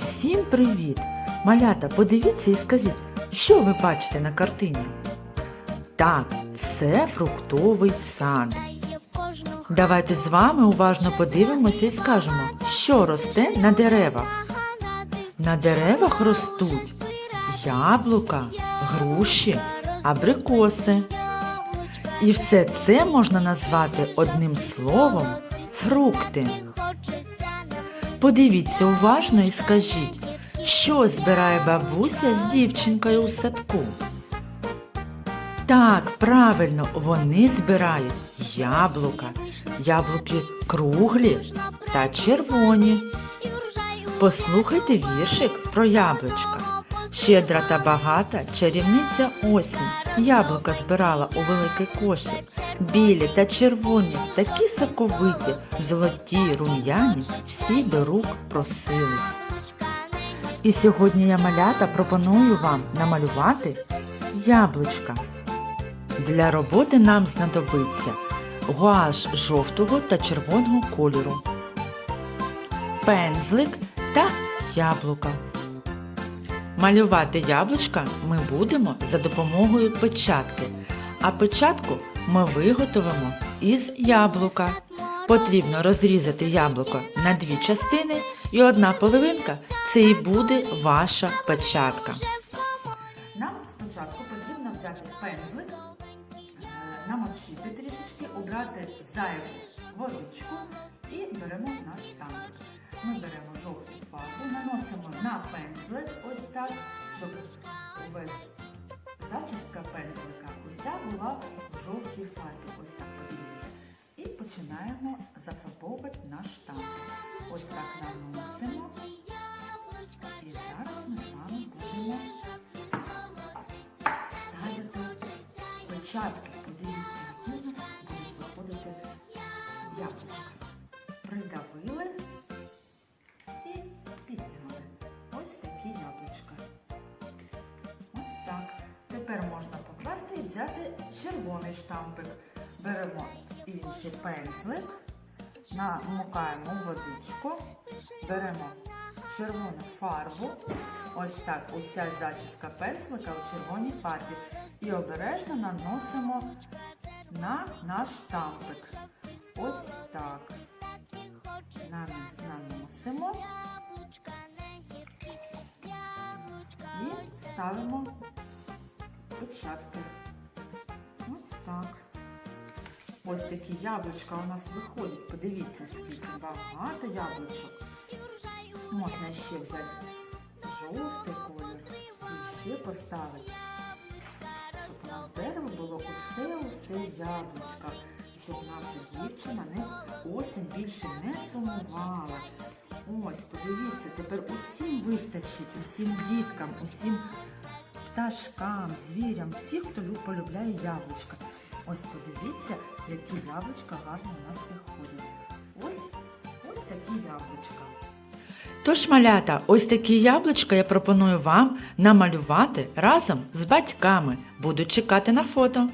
Усім привіт! Малята, подивіться і скажіть, що ви бачите на картині? Так, це фруктовий сад. Давайте з вами уважно подивимося і скажемо, що росте на деревах. На деревах ростуть яблука, груші, абрикоси. І все це можна назвати одним словом фрукти. Подивіться уважно і скажіть, що збирає бабуся з дівчинкою у садку. Так, правильно, вони збирають яблука, яблуки круглі та червоні. Послухайте віршик про яблучка. Щедра та багата чарівниця осінь. Яблука збирала у великий кошик. Білі та червоні, такі соковиті, золоті, рум'яні, всі до рук просились. І сьогодні я малята пропоную вам намалювати яблучка. Для роботи нам знадобиться гуаш жовтого та червоного кольору, пензлик та яблука. Малювати яблучка ми будемо за допомогою печатки, а печатку ми виготовимо із яблука. Потрібно розрізати яблуко на дві частини, і одна половинка це і буде ваша печатка. Нам спочатку потрібно взяти пензлик, намочити трішечки, убрати зайву водичку і беремо наш штампик. Ми беремо жовту фарбу, наносимо на пензлик ось так, щоб увесь зачістка пензлика уся була в жовтій фарбі. Ось так подивіться. І починаємо зафарбовувати наш штампик. Ось так наносимо. І зараз ми з вами будемо ставити печатки. Тепер можна покласти і взяти червоний штампик. Беремо інший пензлик, намокаємо водичку, беремо червону фарбу. Ось так уся зачіска пензлика у червоній фарбі. І обережно наносимо на наш штампик. Ось так. Нанес- Наносимо і ставимо печатки. Ось так. Ось такі яблучка у нас виходять. Подивіться, скільки багато яблучок. Можна ще взяти жовтий колір і ще поставити, щоб у нас дерево було усе-усе яблучка, щоб наша дівчина не осінь більше не сумувала. Ось, подивіться, тепер усім вистачить, усім діткам, усім пташкам, звірям, всіх, хто полюбляє яблучка. Ось подивіться, які яблучка гарно у нас виходять. Ось, ось такі яблучка. Тож, малята, ось такі яблучка я пропоную вам намалювати разом з батьками. Буду чекати на фото.